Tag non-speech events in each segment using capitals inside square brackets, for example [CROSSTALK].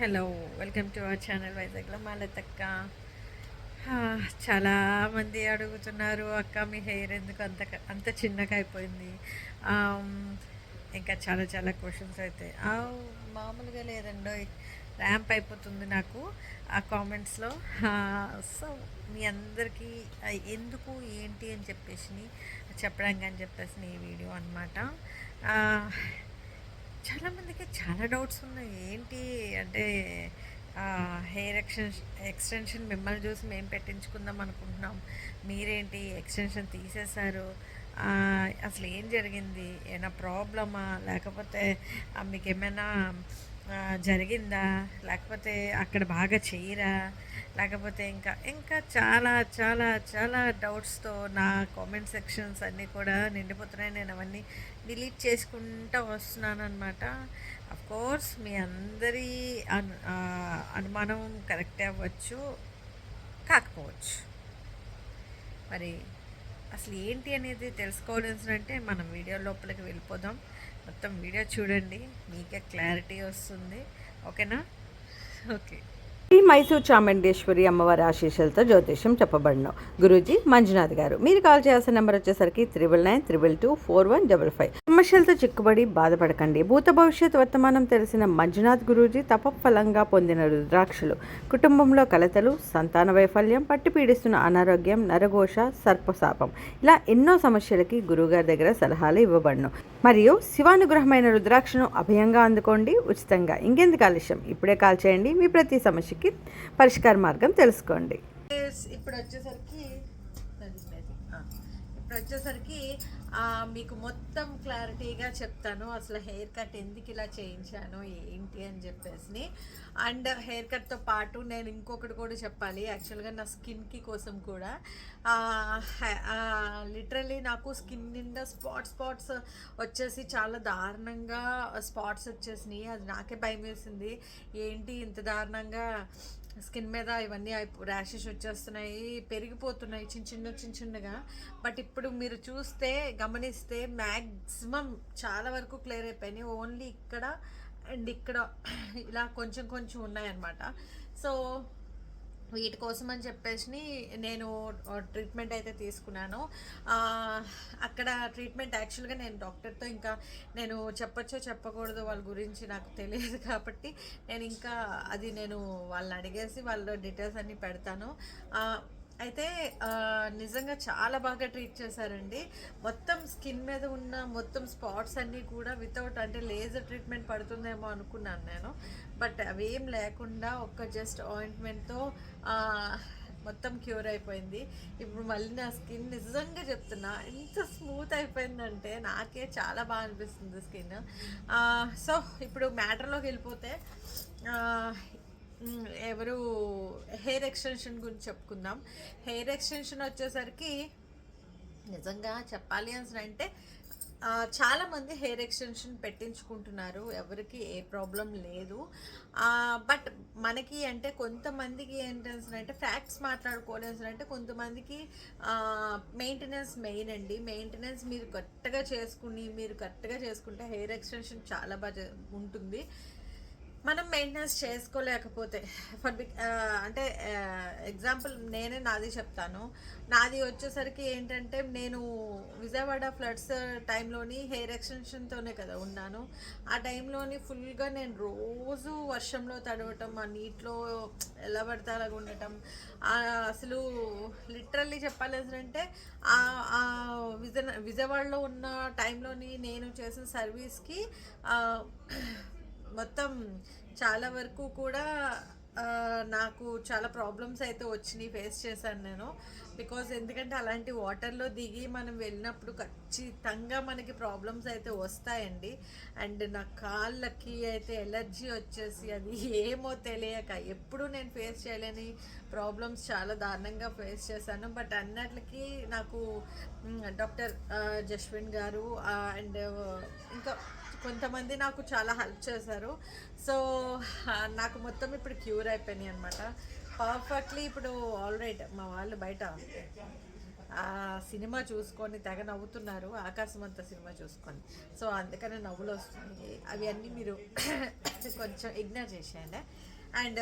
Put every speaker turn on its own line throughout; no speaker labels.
Hello welcome to our channel వైజాగ్లో మాలతక్క. చాలామంది అడుగుతున్నారు అక్క మీ హెయిర్ ఎందుకు అంత అంత చిన్నగా అయిపోయింది? ఇంకా చాలా చాలా క్వశ్చన్స్ అయితే. మామూలుగా లేదండో ర్యాంప్ అయిపోతుంది నాకు. ఆ కామెంట్స్లో సో మీ అందరికీ ఎందుకు ఏంటి అని చెప్పేసి చెప్పడానికి అని చెప్పేసి ఈ వీడియో అనమాట చాలామందికి చాలా డౌట్స్ ఉన్నాయి. ఏంటి అంటే హెయిర్ ఎక్స్టెన్షన్ ఎక్స్టెన్షన్ మిమ్మల్ని చూసి మేము పెట్టించుకుందాం అనుకుంటున్నాం. మీరేంటి ఎక్స్టెన్షన్ తీసేశారు? అసలు ఏం జరిగింది? ఏమైనా ప్రాబ్లమా? లేకపోతే మీకు ఏమైనా జరిగిందా? లేకపోతే అక్కడ బాగా చేయరా? లేకపోతే ఇంకా ఇంకా చాలా చాలా చాలా డౌట్స్తో నా కామెంట్ సెక్షన్స్ అన్నీ కూడా నిండిపోతున్నాయి. నేను అవన్నీ డిలీట్ చేసుకుంటూ వస్తున్నాను అనమాట కోర్స్ మీ అందరి అను అనుమానం కరెక్ట్ అవ్వచ్చు కాకపోవచ్చు. మరి అసలు ఏంటి అనేది తెలుసుకోవాల్సిందంటే మనం వీడియో లోపలికి వెళ్ళిపోదాం. మొత్తం వీడియో చూడండి మీకే క్లారిటీ వస్తుంది. ఓకేనా ఓకే
ఈ మైసూర్ చాముండేశ్వరి అమ్మవారి ఆశీస్సులతో జ్యోతిష్యం చెప్పబడను. గురూజీ మంజునాథ్ గారు మీరు కాల్ చేయాల్సిన నెంబర్ వచ్చేసరికి triple nine triple two four one double five. సమస్యలతో చిక్కుబడి బాధపడకండి. భూత భవిష్యత్ వర్తమానం తెలిసిన మంజునాథ్ గురూజీ తపఫలంగా పొందిన రుద్రాక్షలు. కుటుంబంలో కలతలు సంతాన వైఫల్యం పట్టి పీడిస్తున్న అనారోగ్యం నరఘోష సర్పశాపం. ఇలా ఎన్నో సమస్యలకి గురువుగారి దగ్గర సలహాలు ఇవ్వబడను. మరియు శివానుగ్రహమైన రుద్రాక్షను అభయంగా అందుకోండి ఉచితంగా. ఇంకెందుకు ఆలస్యం? ఇప్పుడే కాల్ చేయండి. మీ ప్రతి సమస్యకి పరిష్కార మార్గం తెలుసుకోండి.
ఇప్పుడు వచ్చేసరికి ఇప్పుడు వచ్చేసరికి మీకు మొత్తం క్లారిటీగా చెప్తాను. అసలు హెయిర్ కట్ ఎందుకు ఇలా చేయించాను ఏంటి అని చెప్పేసి. అండ్ హెయిర్ కట్తో పాటు నేను ఇంకొకటి కూడా చెప్పాలి. యాక్చువల్గా నా స్కిన్కి కోసం కూడా లిటరలీ నాకు స్కిన్ నిండా స్పాట్ స్పాట్స్ వచ్చేసి చాలా దారుణంగా స్పాట్స్ వచ్చేసినాయి. అది నాకే భయం వేసింది ఏంటి ఇంత దారుణంగా స్కిన్ మీద ఇవన్నీ ర్యాషెస్ వచ్చేస్తున్నాయి పెరిగిపోతున్నాయి చిన్న చిన్న చిన్న చిన్నగా. బట్ ఇప్పుడు మీరు చూస్తే గమనిస్తే మ్యాక్సిమం చాలా వరకు క్లియర్ అయిపోయినాయి. ఓన్లీ ఇక్కడ అండ్ ఇక్కడ [CLEARS THROAT] ఇలా కొంచెం కొంచెం ఉన్నాయన్నమాట. సో వీటి కోసం అని చెప్పేసి నేను ట్రీట్మెంట్ అయితే తీసుకున్నాను. అక్కడ ట్రీట్మెంట్ యాక్చువల్గా నేను డాక్టర్తో ఇంకా నేను చెప్పచ్చో చెప్పకూడదు వాళ్ళ గురించి నాకు తెలియదు కాబట్టి నేను ఇంకా అది నేను వాళ్ళని అడిగేసి వాళ్ళ డీటెయిల్స్ అన్నీ పెడతాను. అయితే నిజంగా చాలా బాగా ట్రీట్ చేశారండి. మొత్తం స్కిన్ మీద ఉన్న మొత్తం స్పాట్స్ అన్నీ కూడా వితౌట్ అంటే లేజర్ ట్రీట్మెంట్ పడుతుందేమో అనుకున్నాను నేను. బట్ అవేం లేకుండా ఒక్క జస్ట్ ఆయింట్మెంట్తో మొత్తం క్యూర్ అయిపోయింది. ఇప్పుడు మళ్ళీ నా స్కిన్ నిజంగా చెప్తున్నా ఎంత స్మూత్ అయిపోయిందంటే నాకే చాలా బాగా అనిపిస్తుంది స్కిన్ సో ఇప్పుడు మ్యాటర్లోకి వెళ్ళిపోతే ఎవరు హెయిర్ ఎక్స్టెన్షన్ గురించి చెప్పుకుందాం. హెయిర్ ఎక్స్టెన్షన్ వచ్చేసరికి నిజంగా చెప్పాలి అని అంటే చాలామంది హెయిర్ ఎక్స్టెన్షన్ పెట్టించుకుంటున్నారు. ఎవరికి ఏ ప్రాబ్లం లేదు. బట్ మనకి అంటే కొంతమందికి ఏంటంటే ఫ్యాక్ట్స్ మాట్లాడుకోవాల్సి అంటే కొంతమందికి మెయింటెనెన్స్ మెయిన్ అండి. మెయింటెనెన్స్ మీరు కరెక్ట్గా చేసుకుని మీరు కరెక్ట్గా చేసుకుంటే హెయిర్ ఎక్స్టెన్షన్ చాలా బాగా ఉంటుంది. మనం మెయింటెనెన్స్ చేసుకోలేకపోతే ఫర్ బిక్ అంటే ఎగ్జాంపుల్ నేనే నాది చెప్తాను. నాది వచ్చేసరికి ఏంటంటే నేను విజయవాడ ఫ్లడ్స్ టైంలోని హెయిర్ ఎక్స్టెన్షన్తోనే కదా ఉన్నాను. ఆ టైంలోని ఫుల్గా నేను రోజు వర్షంలో తడవటం ఆ నీటిలో ఎలా పడితే అలాగ ఉండటం అసలు లిటరల్లీ చెప్పాలి అంటే ఆ ఆ విజయ విజయవాడలో ఉన్న టైంలోని నేను చేసిన సర్వీస్కి మొత్తం చాలా వరకు కూడా నాకు చాలా ప్రాబ్లమ్స్ అయితే వచ్చినాయి ఫేస్ చేశాను నేను. బికాజ్ ఎందుకంటే అలాంటి వాటర్లో దిగి మనం వెళ్ళినప్పుడు ఖచ్చితంగా మనకి ప్రాబ్లమ్స్ అయితే వస్తాయండి. అండ్ నా కాళ్ళకి అయితే ఎలర్జీ వచ్చేసి అది ఏమో తెలియక ఎప్పుడు నేను ఫేస్ చేయలేని ప్రాబ్లమ్స్ చాలా దారుణంగా ఫేస్ చేశాను. బట్ అన్నట్లకి నాకు డాక్టర్ జస్విన్ గారు అండ్ ఇంకా కొంతమంది నాకు చాలా హెల్ప్ చేశారు. సో నాకు మొత్తం ఇప్పుడు క్యూర్ అయిపోయినాయి అనమాట పర్ఫెక్ట్లీ ఇప్పుడు ఆల్ రైట్ మా వాళ్ళు బయట ఆ సినిమా చూసుకొని తెగ నవ్వుతున్నారు ఆకాశమంత సినిమా చూసుకొని. సో అందుకనే నవ్వులు వస్తున్నాయి. అవి అన్నీ మీరు [COUGHS] కొంచెం ఇగ్నోర్ చేసేయండి. అండ్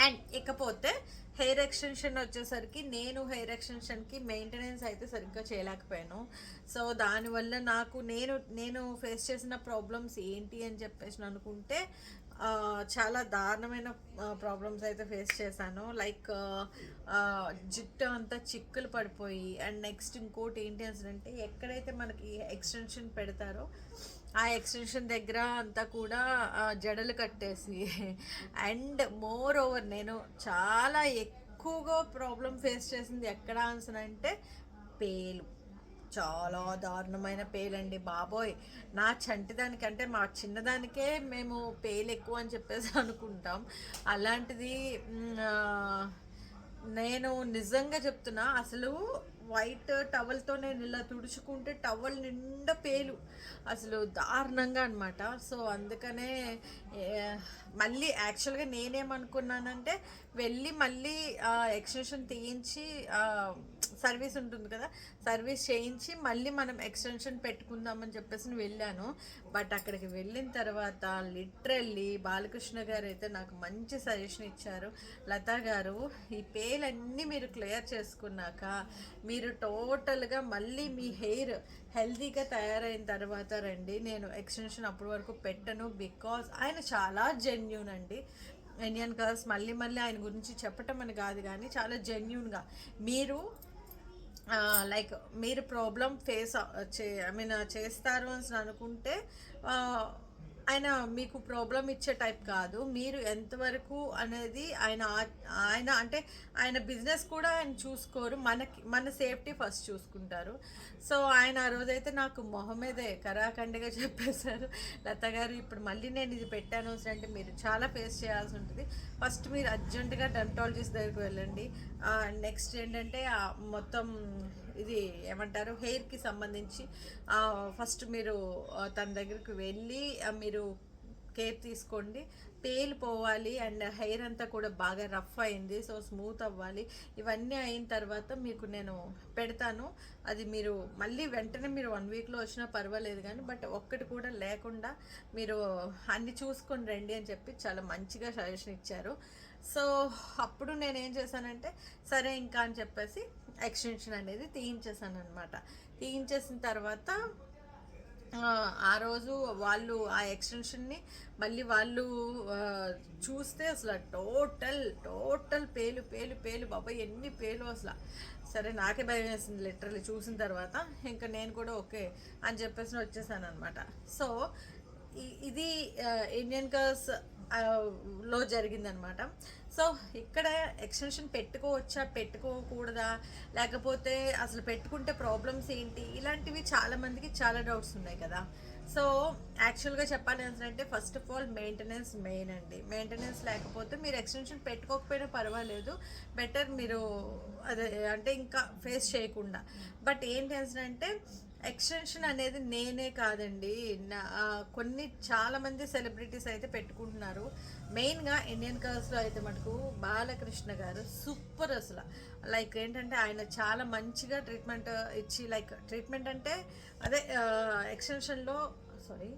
అండ్ ఇకపోతే హెయిర్ ఎక్స్టెన్షన్ వచ్చేసరికి నేను హెయిర్ ఎక్స్టెన్షన్కి మెయింటెనెన్స్ అయితే సరిగ్గా చేయలేకపోయాను. సో దానివల్ల నాకు నేను నేను ఫేస్ చేసిన ప్రాబ్లమ్స్ ఏంటి అని చెప్పేసి అనుకుంటే చాలా దారుణమైన ప్రాబ్లమ్స్ అయితే ఫేస్ చేశాను. లైక్ జుట్టు అంతా చిక్కులు పడిపోయి అండ్ నెక్స్ట్ ఇంకోటి ఏంటి అంటే ఎక్కడైతే మనకి ఎక్స్టెన్షన్ పెడతారో ఆ ఎక్స్టెన్షన్ దగ్గర అంతా కూడా జడలు కట్టేసి అండ్ మోర్ ఓవర్ నేను చాలా ఎక్కువగా ప్రాబ్లం ఫేస్ చేసింది ఎక్కడ అంటే పేలు. చాలా దారుణమైన పేలండి బాబోయ్. నా చంటిదానికంటే మా చిన్నదానికే మేము పేలు ఎక్కువ అని చెప్పేసి అనుకుంటాం. అలాంటిది నేను నిజంగా చెప్తున్నా అసలు వైట్ టవల్తో నేను ఇలా తుడుచుకుంటే టవల్ నిండా పేలు. అసలు దారుణంగా అనమాట సో అందుకనే మళ్ళీ యాక్చువల్గా నేనేమనుకున్నానంటే వెళ్ళి మళ్ళీ ఎక్స్టెన్షన్ తీయించి సర్వీస్ ఉంటుంది కదా సర్వీస్ చేయించి మళ్ళీ మనం ఎక్స్టెన్షన్ పెట్టుకుందామని చెప్పేసి వెళ్ళాను. బట్ అక్కడికి వెళ్ళిన తర్వాత లిటరల్లీ బాలకృష్ణ గారు అయితే నాకు మంచి సజెషన్ ఇచ్చారు. లతా గారు ఈ పేలన్నీ మీరు క్లియర్ చేసుకున్నాక మీరు మీరు టోటల్గా మళ్ళీ మీ హెయిర్ హెల్తీగా తయారైన తర్వాత రండి. నేను ఎక్స్టెన్షన్ అప్పటి వరకు పెట్టను బికాజ్ ఆయన చాలా జెన్యున్ అండి. ఇండియన్ గర్ల్స్ మళ్ళీ మళ్ళీ ఆయన గురించి చెప్పటం అని కాదు కానీ చాలా జెన్యున్గా. మీరు లైక్ మీరు ప్రాబ్లం ఫేస్ చే ఐ మీన్ చేస్తారు అని అనుకుంటే ఆయన మీకు ప్రాబ్లం ఇచ్చే టైప్ కాదు. మీరు ఎంతవరకు అనేది ఆయన ఆయన అంటే ఆయన బిజినెస్ కూడా ఆయన చూసుకోరు. మనకి మన సేఫ్టీ ఫస్ట్ చూసుకుంటారు. సో ఆయన ఆ రోజైతే నాకు మొహమేదే కరాఖండగా కరాఖండిగా [LAUGHS] చెప్పేశారు. లత గారు ఇప్పుడు మళ్ళీ నేను ఇది పెట్టాను అంటే మీరు చాలా ఫేస్ చేయాల్సి ఉంటుంది. ఫస్ట్ మీరు అర్జెంటుగా డెంటాలజిస్ట్ దగ్గరికి వెళ్ళండి. నెక్స్ట్ ఏంటంటే మొత్తం ఇది ఏమంటారు? హెయిర్కి సంబంధించి ఫస్ట్ మీరు తన దగ్గరికి వెళ్ళి మీరు కేర్ తీసుకోండి. పేలిపోవాలి అండ్ హెయిర్ అంతా కూడా బాగా రఫ్ అయింది. సో స్మూత్ అవ్వాలి. ఇవన్నీ అయిన తర్వాత మీకు నేను పెడతాను. అది మీరు మళ్ళీ వెంటనే మీరు వన్ వీక్లో వచ్చినా పర్వాలేదు కానీ బట్ ఒక్కటి కూడా లేకుండా మీరు అన్ని చూసుకొని రండి అని చెప్పి చాలా మంచిగా సజెషన్ ఇచ్చారు. సో అప్పుడు నేను ఏం చేశానంటే సరే ఇంకా అని చెప్పేసి ఎక్స్టెన్షన్ అనేది తీయించేసాను అనమాట తీయించేసిన తర్వాత ఆ, రోజు వాళ్ళు ఆ ఎక్స్టెన్షన్ని మళ్ళీ వాళ్ళు చూస్తే అసలు టోటల్ టోటల్ పేలు పేలు పేలు బాబాయ్ ఎన్ని పేలు అసలు. సరే నాకే భయం వేసింది లిటరలీ చూసిన తర్వాత. ఇంకా నేను కూడా ఓకే అని చెప్పేసి వచ్చేసాను అనమాట సో ఇది ఇండియన్ గర్ల్స్ లో జరిగిందనమాట. సో ఇక్కడ ఎక్స్టెన్షన్ పెట్టుకోవచ్చా? పెట్టుకోకూడదా? లేకపోతే అసలు పెట్టుకుంటే ప్రాబ్లమ్స్ ఏంటి? ఇలాంటివి చాలామందికి చాలా డౌట్స్ ఉన్నాయి కదా. సో యాక్చువల్గా చెప్పాలి అంటే first of all maintenance main అండి. మెయింటెనెన్స్ లేకపోతే మీరు ఎక్స్టెన్షన్ పెట్టుకోకపోయినా పర్వాలేదు. బెటర్ మీరు అదే అంటే ఇంకా ఫేస్ చేయకుండా. బట్ ఏంటి అంటే ఎక్స్టెన్షన్ అనేది నేనే కాదండి. నా కొన్ని చాలామంది సెలబ్రిటీస్ అయితే పెట్టుకుంటున్నారు. మెయిన్గా ఇండియన్ కలర్స్లో అయితే మటుకు బాలకృష్ణ గారు సూపర్ అసలు. లైక్ ఏంటంటే ఆయన చాలా మంచిగా ట్రీట్మెంట్ ఇచ్చి లైక్ ట్రీట్మెంట్ అంటే అదే ఎక్స్టెన్షన్లో సారీ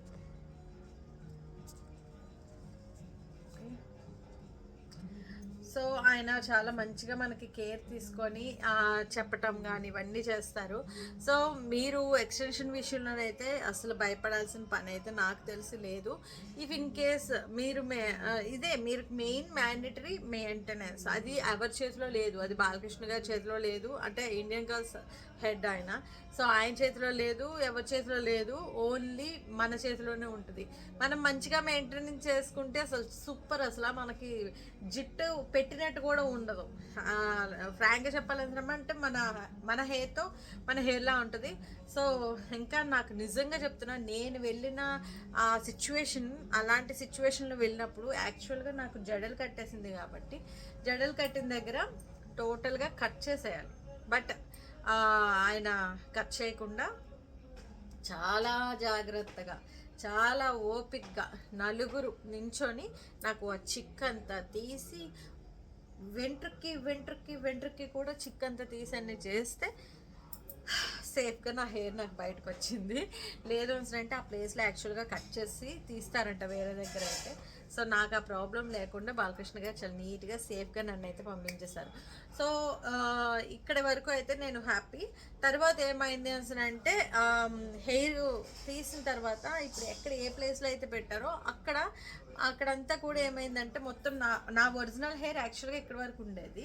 సో ఆయన చాలా మంచిగా మనకి కేర్ తీసుకొని చెప్పటం కానీ ఇవన్నీ చేస్తారు. సో మీరు ఎక్స్టెన్షన్ విషయంలోనైతే అసలు భయపడాల్సిన పని అయితే నాకు తెలిసి లేదు. ఇఫ్ ఇన్ కేస్ మీరు మే ఇదే మీరు మెయిన్ మ్యాండేటరీ మెయింటెనెన్స్ అది ఎవరి చేతిలో లేదు. అది బాలకృష్ణ గారి చేతిలో లేదు. అంటే ఇండియన్ గర్ల్స్ హెడ్ ఆయన. సో ఆయన చేతిలో లేదు ఎవరి చేతిలో లేదు ఓన్లీ మన చేతిలోనే ఉంటుంది. మనం మంచిగా మెయింటెనెన్స్ చేసుకుంటే అసలు సూపర్ అసలు మనకి జిట్టు పెట్టినట్టు కూడా ఉండదు. ఫ్రాంక్గా చెప్పాలంటే మన మన హెయిర్తో మన హెయిర్లా ఉంటుంది. సో ఇంకా నాకు నిజంగా చెప్తున్నా నేను వెళ్ళిన ఆ సిచ్యువేషన్ అలాంటి సిచ్యువేషన్లో వెళ్ళినప్పుడు యాక్చువల్గా నాకు జడలు కట్టేసింది కాబట్టి జడలు కట్టిన దగ్గర టోటల్గా కట్ చేసేయాలి. బట్ ఆయన కట్ చేయకుండా చాలా జాగ్రత్తగా చాలా ఓపిక్గా నలుగురు నించొని నాకు ఆ చిక్ అంతా తీసి వెంట్రుక్కి వెంట్రుక్కి వెంట్రుక్కి కూడా చిక్కంతా తీసి అన్ని చేస్తే సేఫ్గా నా హెయిర్ నాకు బయటకు వచ్చింది. లేదు అంటే ఆ ప్లేస్లో యాక్చువల్గా కట్ చేసి తీస్తారంట వేరే దగ్గర అయితే. సో నాకు ఆ ప్రాబ్లం లేకుండా బాలకృష్ణ గారు చాలా నీట్గా సేఫ్గా నన్ను అయితే పంపించేశారు. సో ఇక్కడ వరకు అయితే నేను హ్యాపీ. తర్వాత ఏమైంది అంటే హెయిర్ తీసిన తర్వాత ఇప్పుడు ఎక్కడ ఏ ప్లేస్లో అయితే పెట్టారో అక్కడ అక్కడంతా కూడా ఏమైందంటే మొత్తం నా నా ఒరిజినల్ హెయిర్ యాక్చువల్గా ఇక్కడ వరకు ఉండేది.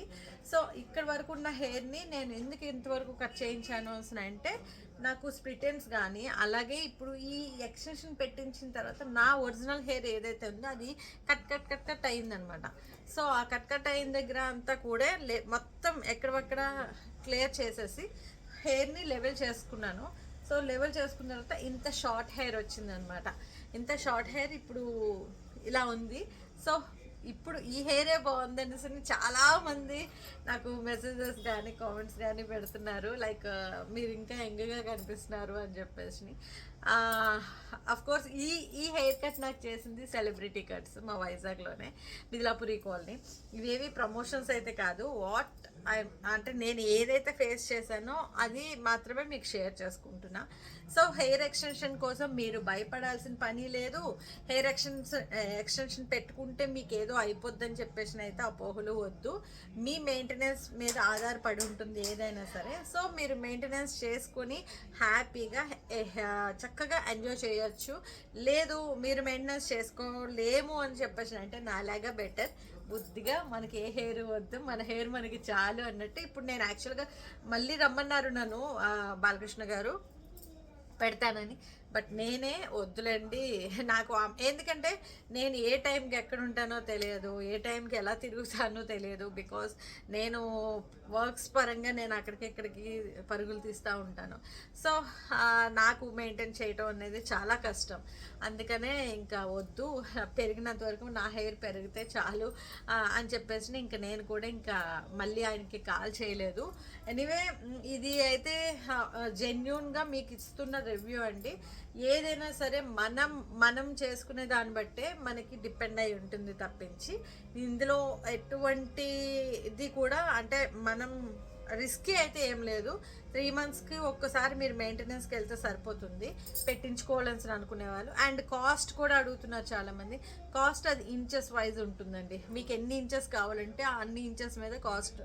సో ఇక్కడ వరకు ఉన్న హెయిర్ని నేను ఎందుకు ఇంతవరకు కట్ చేయించాను అంటే నాకు స్ప్రిటెన్స్ కానీ అలాగే ఇప్పుడు ఈ ఎక్స్టెన్షన్ పెట్టించిన తర్వాత నా ఒరిజినల్ హెయిర్ ఏదైతే ఉందో అది కట్ కట్ కట్ కట్ అయిందనమాట. సో ఆ కట్ కట్ అయిన దగ్గర అంతా కూడా లే మొత్తం ఎక్కడక్కడ క్లియర్ చేసేసి హెయిర్ని లెవెల్ చేసుకున్నాను. సో లెవెల్ చేసుకున్న తర్వాత ఇంత షార్ట్ హెయిర్ వచ్చిందనమాట. ఇంత షార్ట్ హెయిర్ ఇప్పుడు ఇలా ఉంది. సో ఇప్పుడు ఈ హెయిరే బాగుంది అనేసి చాలా మంది నాకు మెసేజెస్ కానీ కామెంట్స్ కానీ పెడుతున్నారు. లైక్ uh, మీరు ఇంకా యంగ్గా కనిపిస్తున్నారు అని చెప్పేసి. అఫ్ కోర్స్ ఈ ఈ హెయిర్ కట్ నాకు చేసింది సెలబ్రిటీ కట్స్ మా వైజాగ్లోనే మిదిలాపురి కాలనీ. ఇవేవి ప్రమోషన్స్ అయితే కాదు. వాట్ అంటే నేను ఏదైతే ఫేస్ చేశానో అది మాత్రమే మీకు షేర్ చేసుకుంటున్నా. సో హెయిర్ ఎక్స్టెన్షన్ కోసం మీరు భయపడాల్సిన పని లేదు. హెయిర్ ఎక్స్టెన్స్ ఎక్స్టెన్షన్ పెట్టుకుంటే మీకు ఏదో అయిపోద్దని చెప్పేసి అయితే అపోహలు వద్దు. మీ మెయింటెనెన్స్ మీద ఆధారపడి ఉంటుంది ఏదైనా సరే. సో మీరు మెయింటెనెన్స్ చేసుకొని హ్యాపీగా eh, చక్కగా ఎంజాయ్ చేయొచ్చు. లేదు మీరు మెయింటెనెన్స్ చేసుకోలేము అని చెప్పేసి అంటే నాలాగా బెటర్ బుద్ధిగా మనకి ఏ హెయిర్ వద్దు మన హెయిర్ మనకి చాలు అన్నట్టు ఇప్పుడు నేను యాక్చువల్గా మళ్ళీ రమ్మన్నారు నన్ను బాలకృష్ణ గారు. పెడతానని. బట్ నేనే వద్దులేండి. నాకు ఎందుకంటే నేను ఏ టైంకి ఎక్కడ ఉంటానో తెలియదు ఏ టైంకి ఎలా తిరుగుతానో తెలియదు. బికాస్ నేను వర్క్స్ పరంగా నేను అక్కడికి ఇక్కడికి పరుగులు తీస్తూ ఉంటాను. సో నాకు మెయింటైన్ చేయటం అనేది చాలా కష్టం. అందుకనే ఇంకా వద్దు. పెరిగినంత వరకు నా హెయిర్ పెరిగితే చాలు అని చెప్పేసి ఇంకా నేను కూడా ఇంకా మళ్ళీ ఆయనకి కాల్ చేయలేదు. ఎనీవే ఇది అయితే జెన్యున్గా మీకు ఇస్తున్న రివ్యూ అండి. ఏదైనా సరే మనం మనం చేసుకునే దాన్ని బట్టే మనకి డిపెండ్ అయి ఉంటుంది తప్పించి. ఇందులో ఎటువంటి ఇది కూడా అంటే మనం రిస్కీ అయితే ఏం లేదు. త్రీ మంత్స్కి ఒక్కసారి మీరు మెయింటెనెన్స్కి వెళ్తే సరిపోతుంది. పెట్టించుకోవాలని అనుకునే వాళ్ళు. అండ్ కాస్ట్ కూడా అడుగుతున్నారు చాలామంది. కాస్ట్ అది ఇంచెస్ వైజ్ ఉంటుందండి. మీకు ఎన్ని ఇంచెస్ కావాలంటే అన్ని ఇంచెస్ మీద కాస్ట్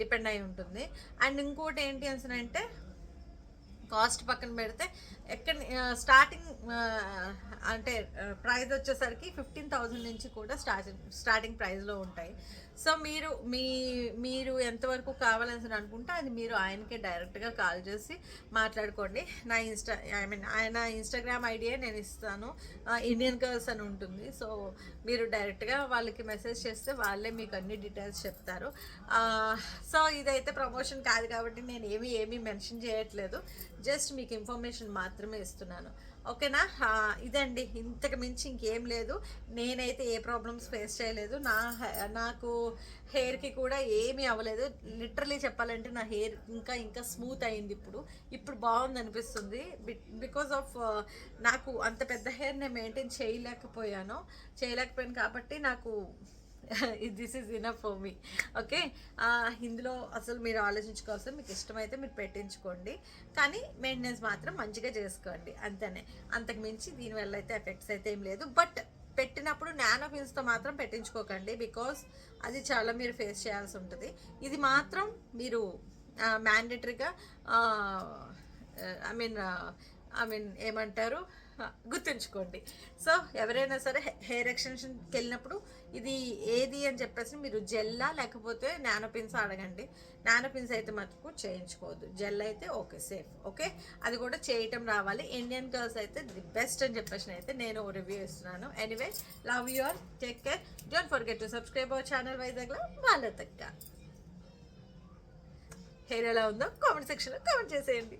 డిపెండ్ అయి ఉంటుంది. అండ్ ఇంకోటి ఏంటి అంటే కాస్ట్ పక్కన పెడితే ఎక్కడ స్టార్టింగ్ అంటే ప్రైస్ వచ్చేసరికి ఫిఫ్టీన్ థౌజండ్ నుంచి కూడా స్టార్టింగ్ స్టార్టింగ్ ప్రైస్లో ఉంటాయి. సో మీరు మీ మీరు ఎంతవరకు కావాలని అనుకుంటే అది మీరు ఆయనకే డైరెక్ట్గా కాల్ చేసి మాట్లాడుకోండి. నా ఇన్స్టా ఐ మీన్ ఆయన ఇన్స్టాగ్రామ్ ఐడియా నేను ఇస్తాను. ఇండియన్ గర్ల్స్ అని ఉంటుంది. సో మీరు డైరెక్ట్గా వాళ్ళకి మెసేజ్ చేస్తే వాళ్ళే మీకు అన్ని డీటెయిల్స్ చెప్తారు. సో ఇదైతే ప్రమోషన్ కాదు కాబట్టి నేను ఏమి ఏమీ మెన్షన్ చేయట్లేదు. జస్ట్ మీకు ఇన్ఫర్మేషన్ మాత్రమే ఇస్తున్నాను. ఓకేనా? ఇదండి. ఇంతకు మించి ఇంకేం లేదు. నేనైతే ఏ ప్రాబ్లమ్స్ ఫేస్ చేయలేదు. నా హె- నాకు హెయిర్కి కూడా ఏమీ అవ్వలేదు. లిటరలీ చెప్పాలంటే నా హెయిర్ ఇంకా ఇంకా స్మూత్ అయింది ఇప్పుడు. ఇప్పుడు బాగుంది అనిపిస్తుంది బికాస్ ఆఫ్ నాకు అంత పెద్ద హెయిర్ నేను మెయింటైన్ చేయలేకపోయాను. చేయలేకపోయాను కాబట్టి నాకు this is enough for me okay ఇందులో అసలు మీరు ఆలోచించుకోవాల్సిన మీకు ఇష్టమైతే మీరు పెట్టించుకోండి. కానీ మెయింటెనెన్స్ మాత్రం మంచిగా చేసుకోండి. అంతేనే. అంతకు మించి దీనివల్ల అయితే ఎఫెక్ట్స్ అయితే ఏం లేదు. బట్ పెట్టినప్పుడు నానో పిన్స్తో మాత్రం పెట్టించుకోకండి. బికాస్ అది చాలా మీరు ఫేస్ చేయాల్సి ఉంటుంది. ఇది మాత్రం మీరు మ్యాండేటరీగా ఐ మీన్ ఐ మీన్ ఏమంటారు? గుర్తుంచుకోండి. సో ఎవరైనా సరే హెయిర్ ఎక్స్టెన్షన్కి వెళ్ళినప్పుడు ఇది ఏది అని చెప్పేసి మీరు జెల్లా లేకపోతే నానో పిన్స్ అడగండి. నానో పిన్స్ అయితే మటుకు చేయించుకోవద్దు. జెల్ అయితే ఓకే సేఫ్. ఓకే? అది కూడా చేయటం రావాలి. ఇండియన్ గర్ల్స్ అయితే ది బెస్ట్ అని చెప్పేసి అయితే నేను రివ్యూ ఇస్తున్నాను. Anyway love you take care don't forget to subscribe our channel వైజాగ్లో వాళ్ళ తగ్గ హెయిర్ ఎలా ఉందో కామెంట్ సెక్షన్లో కామెంట్ చేసేయండి.